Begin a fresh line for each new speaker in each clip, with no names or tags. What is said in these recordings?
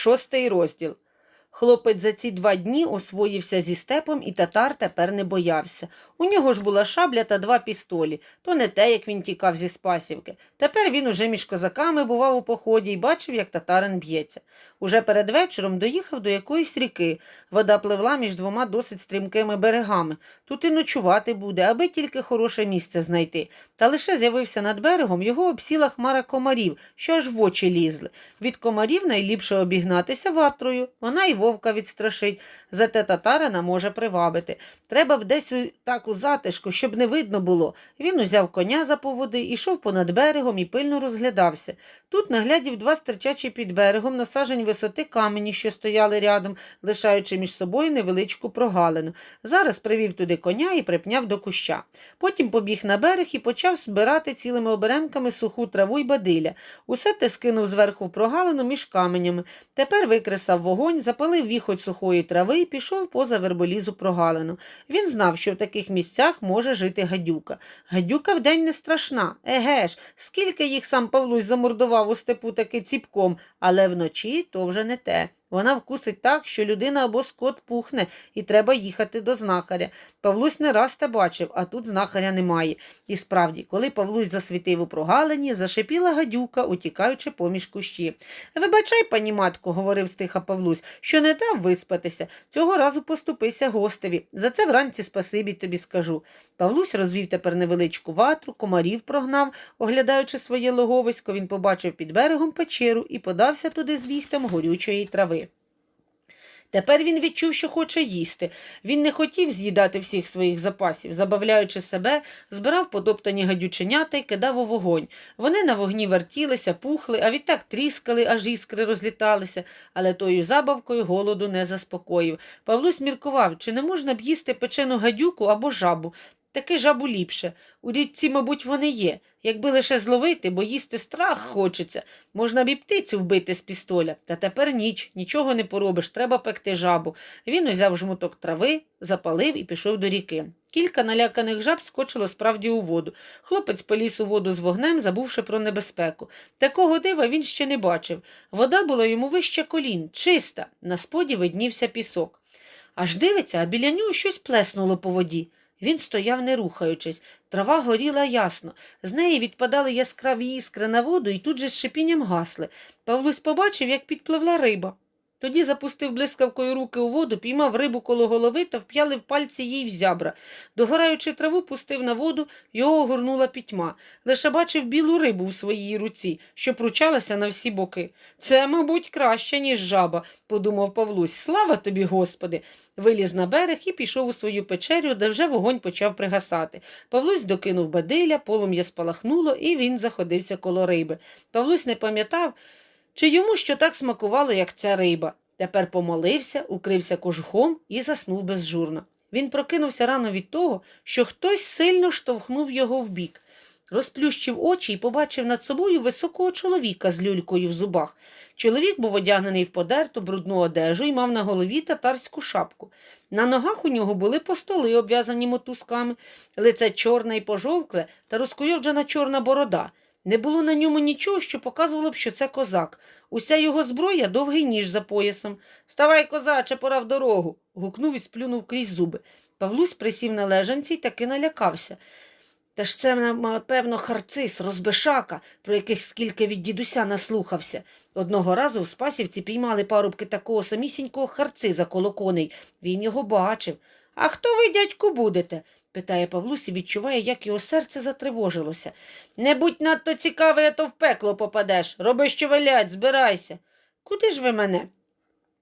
Шостий розділ. Хлопець за ці два дні освоївся зі степом, і татар тепер не боявся. У нього ж була шабля та два пістолі, то не те, як він тікав зі Спасівки. Тепер він уже між козаками бував у поході і бачив, як татарин б'ється. Уже перед вечором доїхав до якоїсь ріки. Вода пливла між двома досить стрімкими берегами. Тут і ночувати буде, аби тільки хороше місце знайти. Та лише з'явився над берегом, його обсіла хмара комарів, що аж в очі лізли. Від комарів найліпше обігнатися ватрою, вона і вовка відстрашить, зате татарина може привабити. Треба б десь так у затишку, щоб не видно було. Він узяв коня за поводи, ішов понад берегом і пильно розглядався. Тут наглядів два стирчачі під берегом на сажень висоти камені, що стояли рядом, лишаючи між собою невеличку прогалину. Зараз привів туди коня і припняв до куща. Потім побіг на берег і почав збирати цілими оберемками суху траву й бадиля. Усе те скинув зверху в прогалину між каменями. Тепер викресав вогонь, запалив віхоть сухої трави і пішов поза верболізу прогалину. Він знав, що в таких місцях може жити гадюка. Гадюка вдень не страшна. Еге ж, скільки їх сам Павлусь замордував у степу таки ціпком, але вночі то вже не те. Вона вкусить так, що людина або скот пухне, і треба їхати до знахаря. Павлусь не раз те бачив, а тут знахаря немає. І справді, коли Павлусь засвітив у прогалині, зашипіла гадюка, утікаючи поміж кущі. Вибачай, пані матко, говорив стиха Павлусь, що не дав виспатися. Цього разу поступися гостеві. За це вранці спасибі тобі скажу. Павлусь розвів тепер невеличку ватру, комарів прогнав, оглядаючи своє логовисько, він побачив під берегом печеру і подався туди з віхтем горючої трави. Тепер він відчув, що хоче їсти. Він не хотів з'їдати всіх своїх запасів, забавляючи себе, збирав потоптані гадюченята й кидав у вогонь. Вони на вогні вертілися, пухли, а відтак тріскали, аж іскри розліталися, але тою забавкою голоду не заспокоїв. Павлусь міркував, чи не можна б їсти печену гадюку або жабу. Таки жабу ліпше. У річці, мабуть, вони є. Якби лише зловити, бо їсти страх хочеться. Можна б і птицю вбити з пістоля. Та тепер ніч, нічого не поробиш, треба пекти жабу. Він узяв жмуток трави, запалив і пішов до ріки. Кілька наляканих жаб скочило справді у воду. Хлопець поліз у воду з вогнем, забувши про небезпеку. Такого дива він ще не бачив. Вода була йому вище колін, чиста, на споді виднівся пісок. Аж дивиться, а біля нього щось плеснуло по воді. Він стояв, не рухаючись. Трава горіла ясно. З неї відпадали яскраві іскри на воду і тут же з шипінням гасли. Павлусь побачив, як підпливла риба. Тоді запустив блискавкою руки у воду, піймав рибу коло голови та вп'ялив пальці їй в зябра. Догораючи траву, пустив на воду, його огорнула пітьма. Лише бачив білу рибу у своїй руці, що пручалася на всі боки. Це, мабуть, краще, ніж жаба, подумав Павлусь. Слава тобі, Господи! Виліз на берег і пішов у свою печерю, де вже вогонь почав пригасати. Павлусь докинув бадиля, полум'я спалахнуло, і він заходився коло риби. Павлусь не пам'ятав, чи йому що так смакувало, як ця риба. Тепер помолився, укрився кожухом і заснув безжурно. Він прокинувся рано від того, що хтось сильно штовхнув його вбік. Розплющив очі і побачив над собою високого чоловіка з люлькою в зубах. Чоловік був одягнений в подерту брудну одежу і мав на голові татарську шапку. На ногах у нього були постоли, обв'язані мотузками, лице чорне і пожовкле та розкуйовджена чорна борода. Не було на ньому нічого, що показувало б, що це козак. Уся його зброя довгий ніж за поясом. Ставай, козаче, пора в дорогу. гукнув і сплюнув крізь зуби. Павлусь присів на лежанці й таки налякався. Та ж це, напевно, харцис, розбишака, про яких скільки від дідуся наслухався. Одного разу в Спасівці піймали парубки такого самісінького харциза коло коней. Він його бачив. А хто ви, дядьку, будете? Питає Павлусь і відчуває, як його серце затривожилося. Не будь надто цікавий, а то в пекло попадеш. Роби, що велять, збирайся. Куди ж ви мене?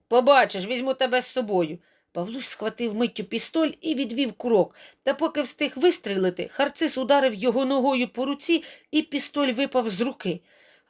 Побачиш, візьму тебе з собою. Павлусь схватив миттю пістоль і відвів курок. Та поки встиг вистрілити, харцис ударив його ногою по руці, і пістоль випав з руки.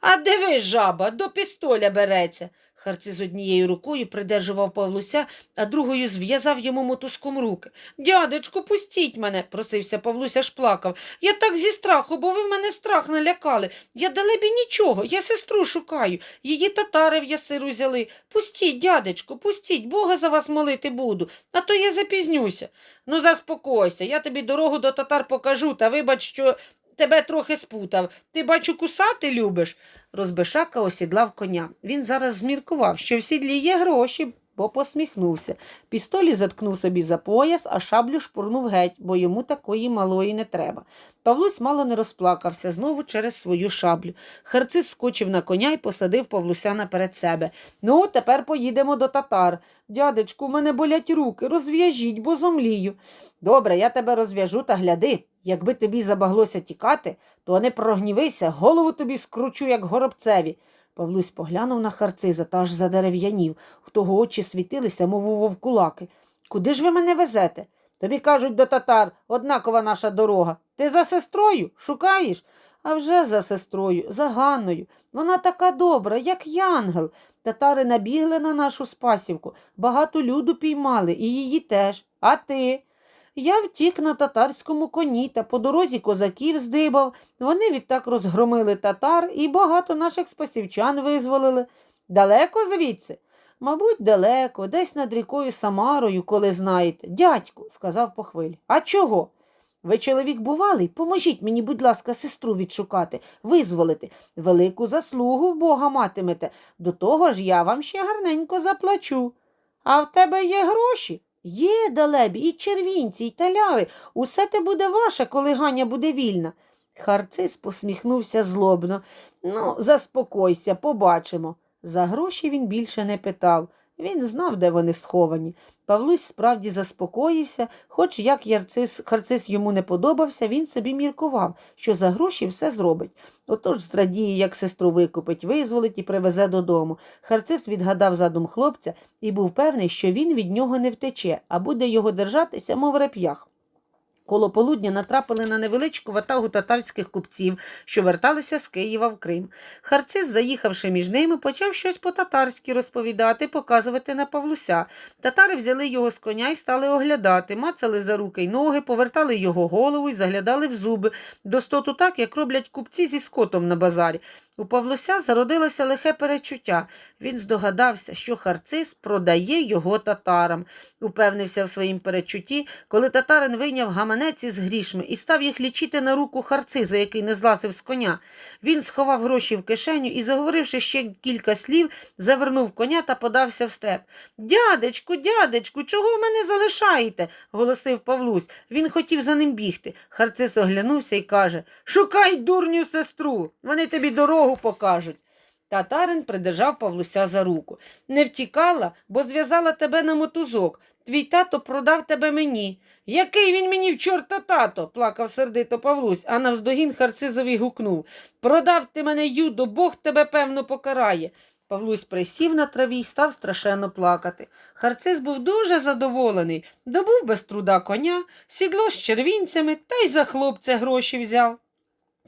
А диви, жаба, до пістоля береться. Харцис однією рукою придержував Павлуся, а другою зв'язав йому мотузком руки. Дядечку, пустіть мене, просився Павлусь, аж плакав. Я так зі страху, бо ви в мене страх налякали. Я далебі нічого, я сестру шукаю. Її татари в ясиру взяли. Пустіть, дядечку, пустіть, Бога за вас молити буду, а то я запізнюся. Ну, заспокойся, я тобі дорогу до татар покажу, та вибач, що тебе трохи спутав. Ти, бачу, кусати любиш. Розбишака осідлав коня. Він зараз зміркував, що в сідлі є гроші, бо посміхнувся. Пістолі заткнув собі за пояс, а шаблю шпурнув геть, бо йому такої малої не треба. Павлусь мало не розплакався знову через свою шаблю. Харцис скочив на коня і посадив Павлуся наперед себе. Ну, тепер поїдемо до татар. Дядечку, в мене болять руки, розв'яжіть, бо зомлію. Добре, я тебе розв'яжу та гляди. Якби тобі забаглося тікати, то не прогнівися, голову тобі скручу, як горобцеві. Павлусь поглянув на харциза та аж задерев'янів, в того очі світилися, мов у вовкулаки. Куди ж ви мене везете? Тобі кажуть до татар, однакова наша дорога. Ти за сестрою шукаєш? А вже за сестрою, за Ганною. Вона така добра, як янгел. Татари набігли на нашу спасівку, багато люду піймали, і її теж. А ти? Я втік на татарському коні та по дорозі козаків здибав. Вони відтак розгромили татар і багато наших спасівчан визволили. Далеко звідси? Мабуть, далеко, десь над рікою Самарою, коли знаєте. Дядьку, сказав по хвилі. А чого? Ви чоловік бувалий, поможіть мені, будь ласка, сестру відшукати, визволити. Велику заслугу в Бога матимете. До того ж я вам ще гарненько заплачу. А в тебе є гроші? Є, далебі, і червінці, і таляви. Усе те буде ваше, коли Ганя буде вільна. Харцис посміхнувся злобно. Ну, заспокойся, побачимо. За гроші він більше не питав. Він знав, де вони сховані. Павлусь справді заспокоївся, хоч як ярцис, харцис йому не подобався, він собі міркував, що за гроші все зробить. Отож зрадіє, як сестру викупить, визволить і привезе додому. Харцис відгадав задум хлопця і був певний, що він від нього не втече, а буде його держатися, мов реп'ях. Коло полудня натрапили на невеличку ватагу татарських купців, що верталися з Києва в Крим. Харцис, заїхавши між ними, почав щось по-татарськи розповідати, показувати на Павлуся. Татари взяли його з коня і стали оглядати, мацали за руки й ноги, повертали його голову і заглядали в зуби, достоту так, як роблять купці зі скотом на базарі. У Павлуся зародилося лихе перечуття. Він здогадався, що харцис продає його татарам. Упевнився в своїм перечутті, коли татарин вийняв гаманець із грішми і став їх лічити на руку харциза, який не злазив з коня. Він сховав гроші в кишеню і, заговоривши ще кілька слів, завернув коня та подався в степ. Дядечку, дядечку, чого в мене залишаєте? голосив Павлусь. Він хотів за ним бігти. Харцис оглянувся і каже Шукай дурню сестру, вони тобі дорогу покажуть. Татарин придержав Павлуся за руку. Не втікала, бо зв'язала тебе на мотузок. Твій тато продав тебе мені. Який він мені в чорта тато? плакав сердито Павлусь, а навздогін Харцизові гукнув. Продав ти мене, юдо, Бог тебе, певно, покарає. Павлусь присів на траві й став страшенно плакати. Харциз був дуже задоволений, добув без труда коня, сідло з червінцями та й за хлопця гроші взяв.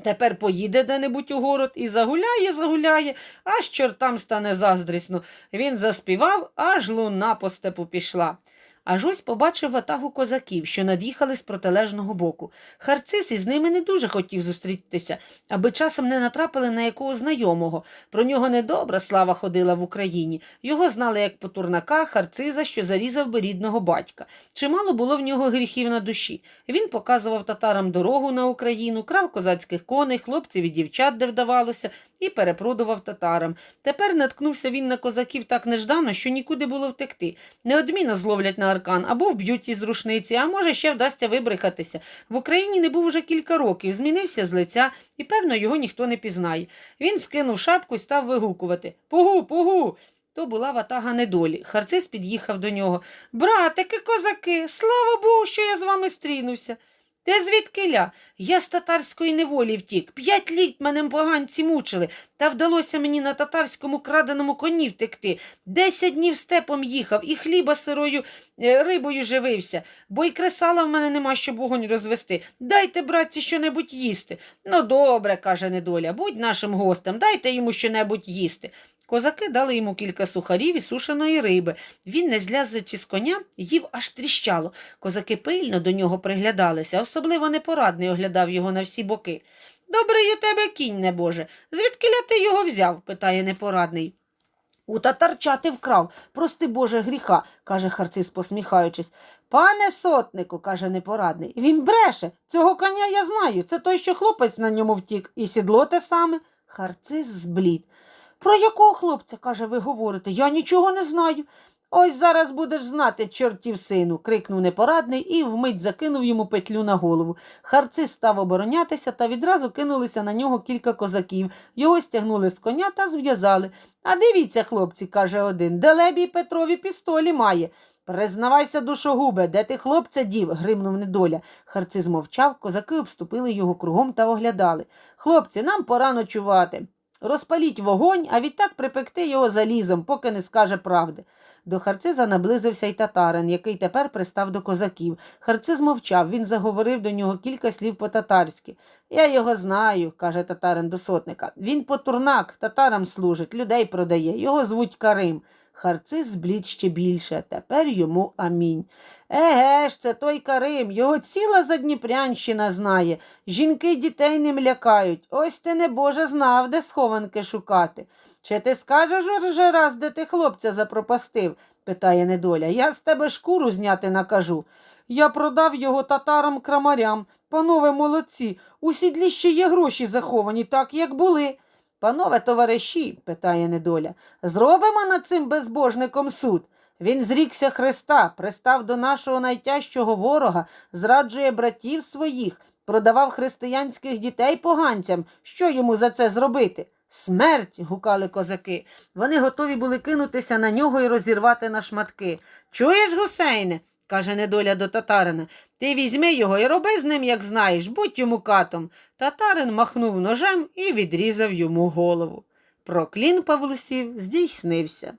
Тепер поїде де-небудь у город і загуляє, загуляє, аж чортам стане заздрісно. Він заспівав, аж луна по степу пішла. Аж ось побачив ватагу козаків, що над'їхали з протилежного боку. Харцис із ними не дуже хотів зустрітися, аби часом не натрапили на якого знайомого. Про нього недобра слава ходила в Україні. Його знали як потурнака, харциза, що зарізав би рідного батька. Чимало було в нього гріхів на душі. Він показував татарам дорогу на Україну, крав козацьких коней, хлопців і дівчат, де вдавалося, і перепродував татарам. Тепер наткнувся він на козаків так неждано, що нікуди було втекти. Неодмінно зловлять на аркан або вб'ють із рушниці, а може ще вдасться вибрехатися. В Україні не був уже кілька років, змінився з лиця, і, певно, його ніхто не пізнає. Він скинув шапку і став вигукувати Пугу, пугу. То була ватага недолі. Харцис під'їхав до нього. Братики, козаки, слава Богу, що я з вами стрінувся. Ти звідкиля? Я з татарської неволі втік. П'ять літ мене поганці мучили, та вдалося мені на татарському краденому коні втекти. Десять днів степом їхав і хліба сирою е, рибою живився, бо й кресала в мене нема, щоб вогонь розвести. Дайте, братці, що-небудь їсти. Ну, добре, каже недоля, будь нашим гостем, дайте йому що-небудь їсти. Козаки дали йому кілька сухарів і сушеної риби. Він, не злязлячи з коня, їв аж тріщало. Козаки пильно до нього приглядалися, особливо непорадний оглядав його на всі боки. Добрий у тебе кінь, небоже. Звідки ти його взяв? питає непорадний. У татарчати вкрав, прости Боже гріха, каже Харцис, посміхаючись. Пане сотнику, каже непорадний, він бреше. Цього коня я знаю. Це той, що хлопець на ньому втік, і сідло те саме. Харцис зблід. Про якого хлопця, каже, ви говорите? Я нічого не знаю. Ось зараз будеш знати, чортів сину, крикнув непорадний і вмить закинув йому петлю на голову. Харцис став оборонятися та відразу кинулися на нього кілька козаків. Його стягнули з коня та зв'язали. А дивіться, хлопці, каже один, Делебій Петрові пістолі має. Признавайся, душогубе, де ти хлопця дів? гримнув недоля. Харцис мовчав, козаки обступили його кругом та оглядали. Хлопці, нам пора ночувати. Розпаліть вогонь, а відтак припекти його залізом, поки не скаже правди. До Харциза наблизився й татарин, який тепер пристав до козаків. Харциз мовчав, він заговорив до нього кілька слів по-татарськи. Я його знаю, каже татарин до сотника. Він потурнак, татарам служить, людей продає. Його звуть Карим. Харциз зблід ще більше. Тепер йому амінь. Еге ж, це той Карим, його ціла Задніпрянщина знає. Жінки дітей ним лякають. Ось ти небоже знав, де схованки шукати. Чи ти скажеш уже раз, де ти хлопця запропастив? питає недоля. Я з тебе шкуру зняти накажу. Я продав його татарам крамарям. Панове молодці, у сідлі ще є гроші заховані, так як були. Панове товариші, питає недоля, зробимо над цим безбожником суд. Він зрікся Христа, пристав до нашого найтяжчого ворога, зраджує братів своїх, продавав християнських дітей поганцям. Що йому за це зробити? Смерть. гукали козаки. Вони готові були кинутися на нього і розірвати на шматки. Чуєш, гусейне? Каже недоля до татарина. Ти візьми його і роби з ним, як знаєш, будь йому катом. Татарин махнув ножем і відрізав йому голову. Проклін Павлусів здійснився.